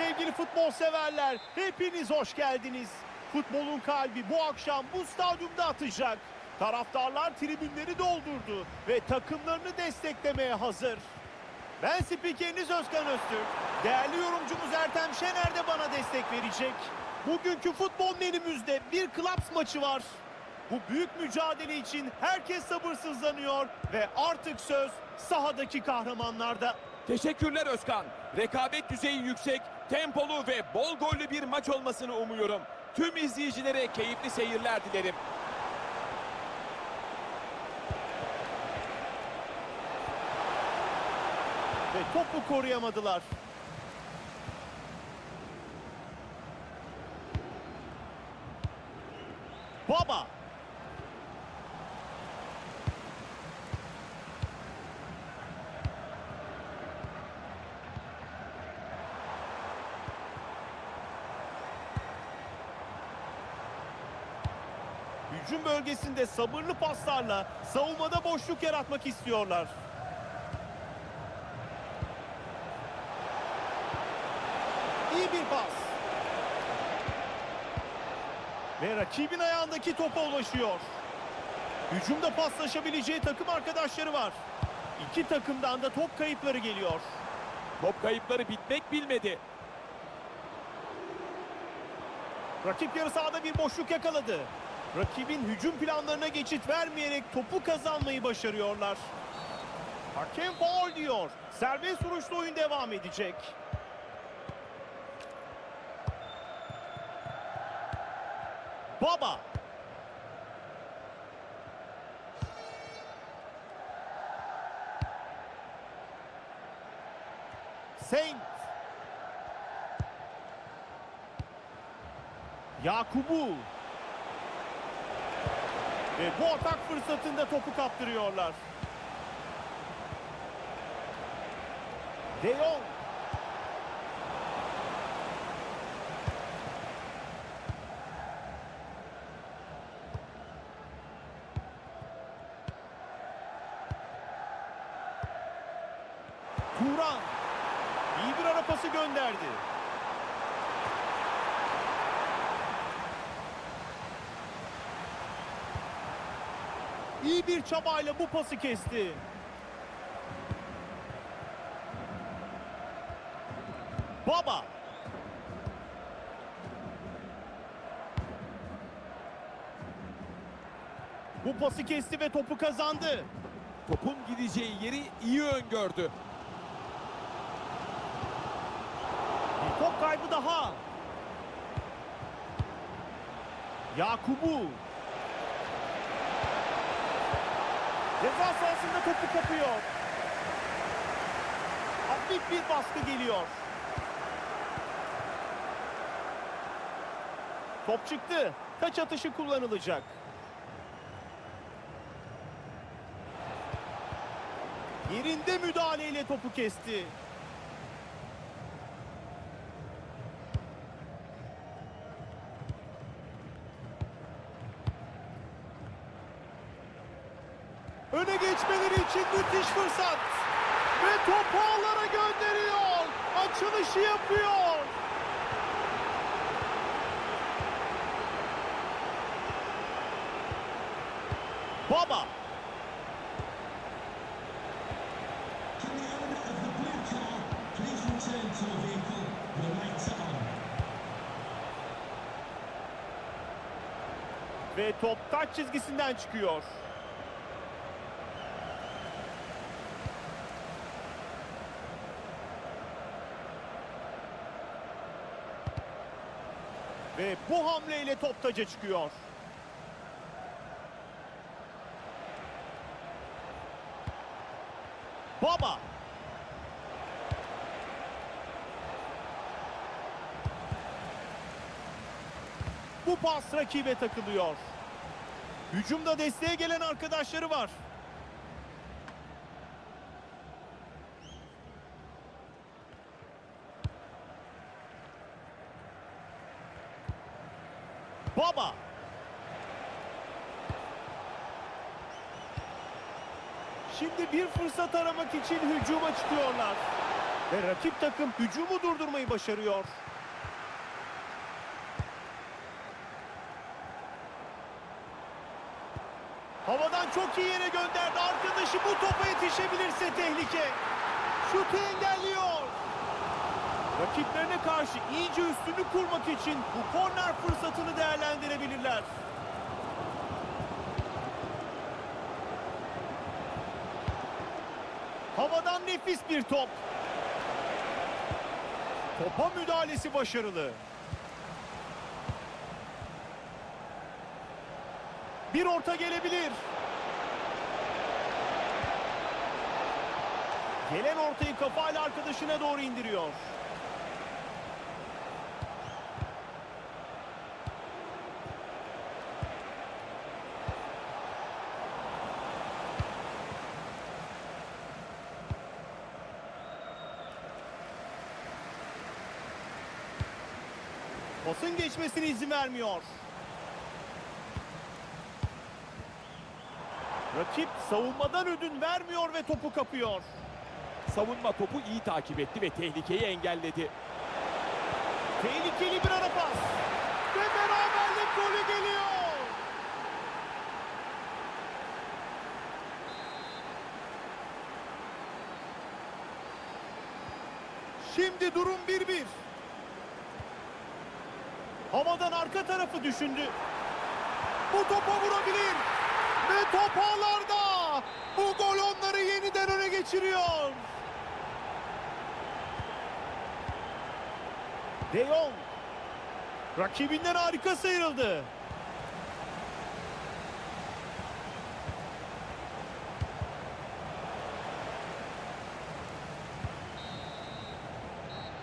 Sevgili futbol severler, hepiniz hoş geldiniz. Futbolun kalbi bu akşam bu stadyumda atacak. Taraftarlar tribünleri doldurdu ve takımlarını desteklemeye hazır. Ben spikeriniz Özkan Öztürk. Değerli yorumcumuz Ertem Şener de bana destek verecek. Bugünkü futbol menümüzde bir klaps maçı var. Bu büyük mücadele için herkes sabırsızlanıyor ve artık söz sahadaki kahramanlarda. Teşekkürler Özkan. Rekabet düzeyi yüksek, tempolu ve bol gollü bir maç olmasını umuyorum. Tüm izleyicilere keyifli seyirler dilerim. ve topu koruyamadılar. Baba. Hücum bölgesinde sabırlı paslarla savunmada boşluk yaratmak istiyorlar. İyi bir pas. Ve rakibin ayağındaki topa ulaşıyor. Hücumda paslaşabileceği takım arkadaşları var. İki takımdan da top kayıpları geliyor. Top kayıpları bitmek bilmedi. Rakip yarı sahada bir boşluk yakaladı. Rakibin hücum planlarına geçit vermeyerek topu kazanmayı başarıyorlar. Hakem faul diyor. Serbest vuruşlu oyun devam edecek. Baba. Saint. Yakubu. Ve bu atak fırsatında topu kaptırıyorlar. De Jong. Turan. İyi bir ara pası gönderdi. İyi bir çabayla bu pası kesti. Baba. Bu pası kesti ve topu kazandı. Topun gideceği yeri iyi öngördü. Bir top kaybı daha. Yakubu. Ceza sahasında topu kapıyor. Hafif bir baskı geliyor. Top çıktı. Taç atışı kullanılacak. Yerinde müdahaleyle topu kesti. Öne geçmeleri için müthiş fırsat. Ve topu ağlara gönderiyor. Açılışı yapıyor. Baba. Ve top taç çizgisinden çıkıyor. Ve bu hamleyle top taca çıkıyor. Baba. Bu pas rakibe takılıyor. Hücumda desteğe gelen arkadaşları var. Baba. Şimdi bir fırsat aramak için hücuma çıkıyorlar. Ve rakip takım hücumu durdurmayı başarıyor. Havadan çok iyi yere gönderdi. Arkadaşı bu topa yetişebilirse tehlike. Şutu engelliyor. Rakiplerine karşı iyice üstünü kurmak için bu korner fırsatını değerlendirebilirler. Havadan nefis bir top. Topa müdahalesi başarılı. Bir orta gelebilir. Gelen ortayı kafayla arkadaşına doğru indiriyor. Geçmesine izin vermiyor. Rakip savunmadan ödün vermiyor ve topu kapıyor. Savunma topu iyi takip etti ve tehlikeyi engelledi. Tehlikeli bir ara pas. Ve beraberlik golü geliyor. Şimdi durum 1-1. Havadan arka tarafı düşündü. Bu topa vurabilir. Ve top ağlarda. Bu gol onları yeniden öne geçiriyor. De Jong. Rakibinden harika sıyrıldı.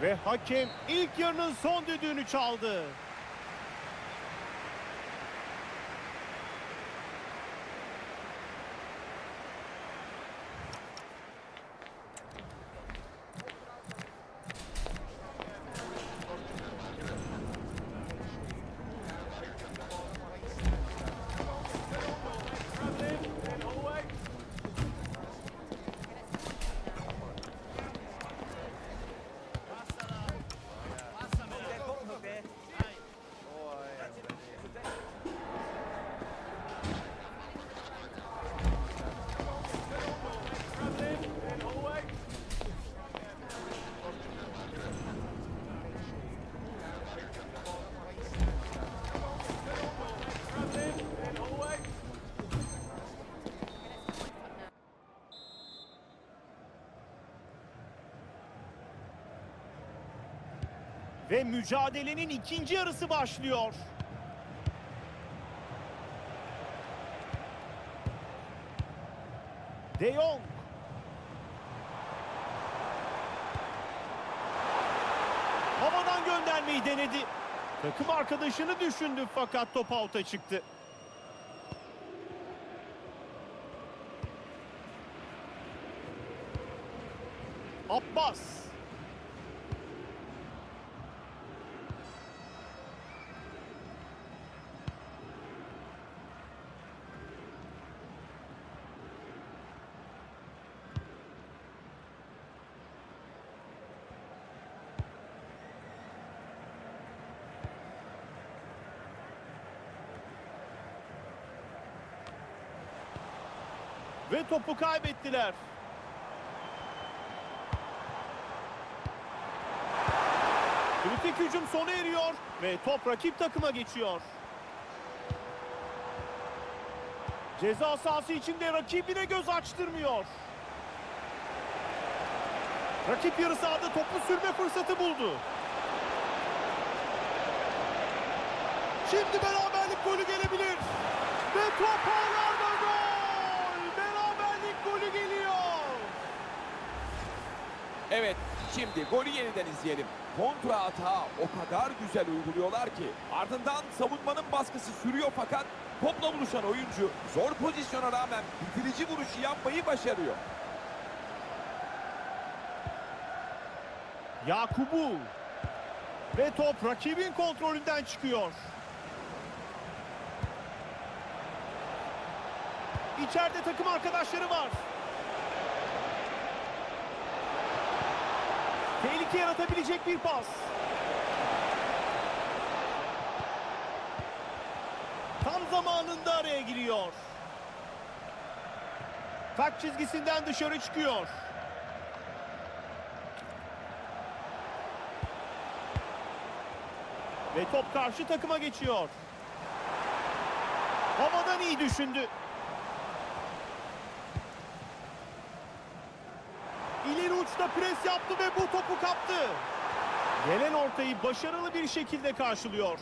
Ve hakem ilk yarının son düdüğünü çaldı. Mücadelenin ikinci yarısı başlıyor. De Jong. Havadan göndermeyi denedi. Takım arkadaşını düşündü fakat top out'a çıktı. Abbas. Ve topu kaybettiler. Kritik hücum sona eriyor ve top rakip takıma geçiyor. Ceza sahası içinde rakibine göz açtırmıyor. Rakip yarı sahada topu sürme fırsatı buldu. Şimdi beraberlik golü gelebilir. Ve top ağlarda gol. Beraberlik golü geliyor. Evet, şimdi golü yeniden izleyelim. Kontra atağı o kadar güzel uyguluyorlar ki ardından savunmanın baskısı sürüyor fakat topla buluşan oyuncu zor pozisyona rağmen bitirici vuruşu yapmayı başarıyor. Yakubu. Ve top rakibin kontrolünden çıkıyor. İçeride takım arkadaşları var. Tehlike yaratabilecek bir pas. Tam zamanında araya giriyor. Taç çizgisinden dışarı çıkıyor. Ve top karşı takıma geçiyor. Havadan iyi düşündü. İleri uçta pres yaptı ve bu topu kaptı. Gelen ortayı başarılı bir şekilde karşılıyor.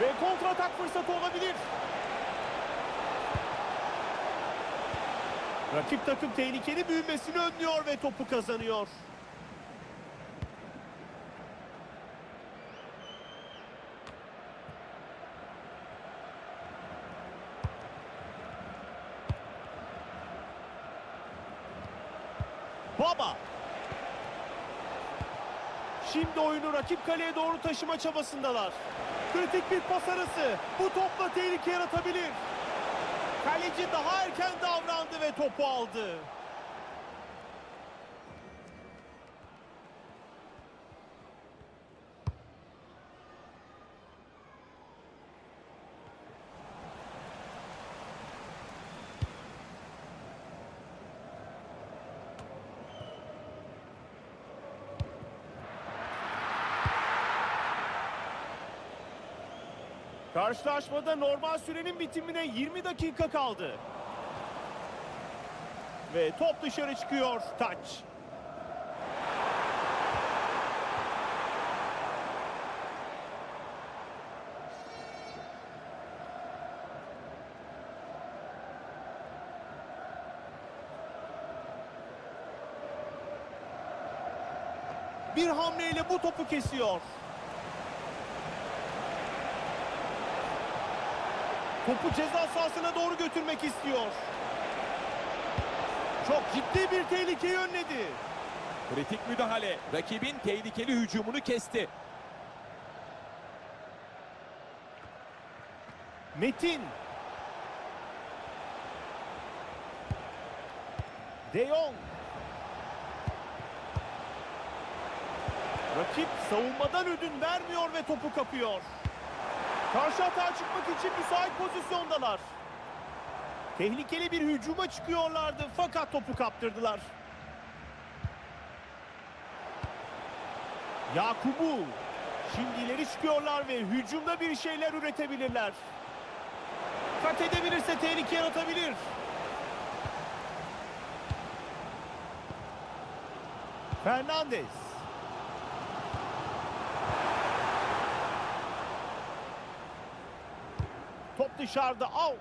Ve kontratak fırsatı olabilir. Rakip takım tehlikeli büyümesini önlüyor ve topu kazanıyor. Baba. Şimdi oyunu rakip kaleye doğru taşıma çabasındalar. Kritik bir pas arası. Bu topla tehlike yaratabilir. Kaleci daha erken davrandı ve topu aldı. Karşılaşmada normal sürenin bitimine 20 dakika kaldı. Ve top dışarı çıkıyor. Taç. Bir hamleyle bu topu kesiyor. Topu ceza sahasına doğru götürmek istiyor. Çok ciddi bir tehlikeyi önledi. Kritik müdahale. Rakibin tehlikeli hücumunu kesti. Metin. De Jong. Rakip savunmadan ödün vermiyor ve topu kapıyor. Karşı atağa çıkmak için müsait pozisyondalar. Tehlikeli bir hücuma çıkıyorlardı fakat topu kaptırdılar. Yakubu. Şimdi ileri çıkıyorlar ve hücumda bir şeyler üretebilirler. Kat edebilirse tehlike yaratabilir. Fernandez. Top dışarıda out.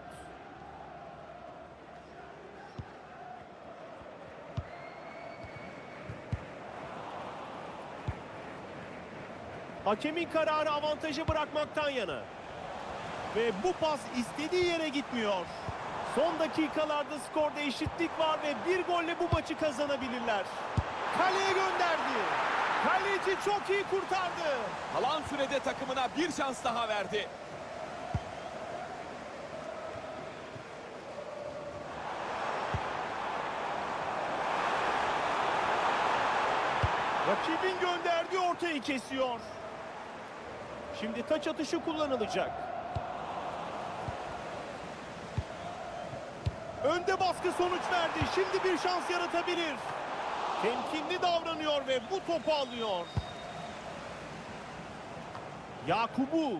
Hakemin kararı avantajı bırakmaktan yana. Ve bu pas istediği yere gitmiyor. Son dakikalarda skorda eşitlik var ve bir golle bu maçı kazanabilirler. Kaleye gönderdi. Kaleci çok iyi kurtardı. Kalan sürede takımına bir şans daha verdi. Rakibin gönderdiği ortayı kesiyor. Şimdi taç atışı kullanılacak. Önde baskı sonuç verdi. Şimdi bir şans yaratabilir. Temkinli davranıyor ve bu topu alıyor. Yakubu.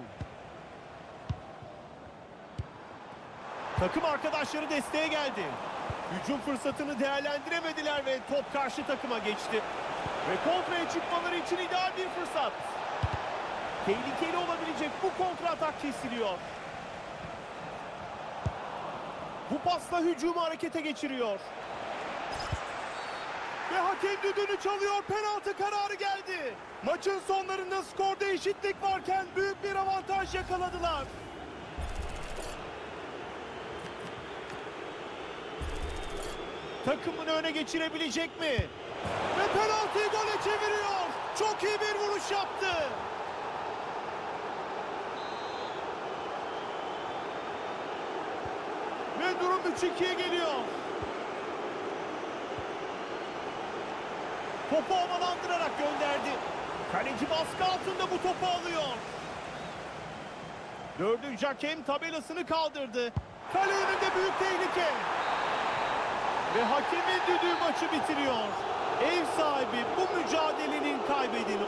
Takım arkadaşları desteğe geldi. Hücum fırsatını değerlendiremediler ve top karşı takıma geçti. Ve kontraya çıkmaları için ideal bir fırsat. Tehlikeli olabilecek bu kontra atak kesiliyor. Bu pasla hücumu harekete geçiriyor. Ve hakem düdüğünü çalıyor. Penaltı kararı geldi. Maçın sonlarında skorda eşitlik varken büyük bir avantaj yakaladılar. Takımını öne geçirebilecek mi? Ve penaltıyı gole çeviriyor. Çok iyi bir vuruş yaptı. Ve durum 3-2'ye geliyor. Topu havalandırarak gönderdi. Kaleci baskı altında bu topu alıyor. Dördüncü hakem tabelasını kaldırdı. Kale önünde büyük tehlike. Ve hakemin düdüğü maçı bitiriyor. Ev sahibi bu mücadelenin kaybedeni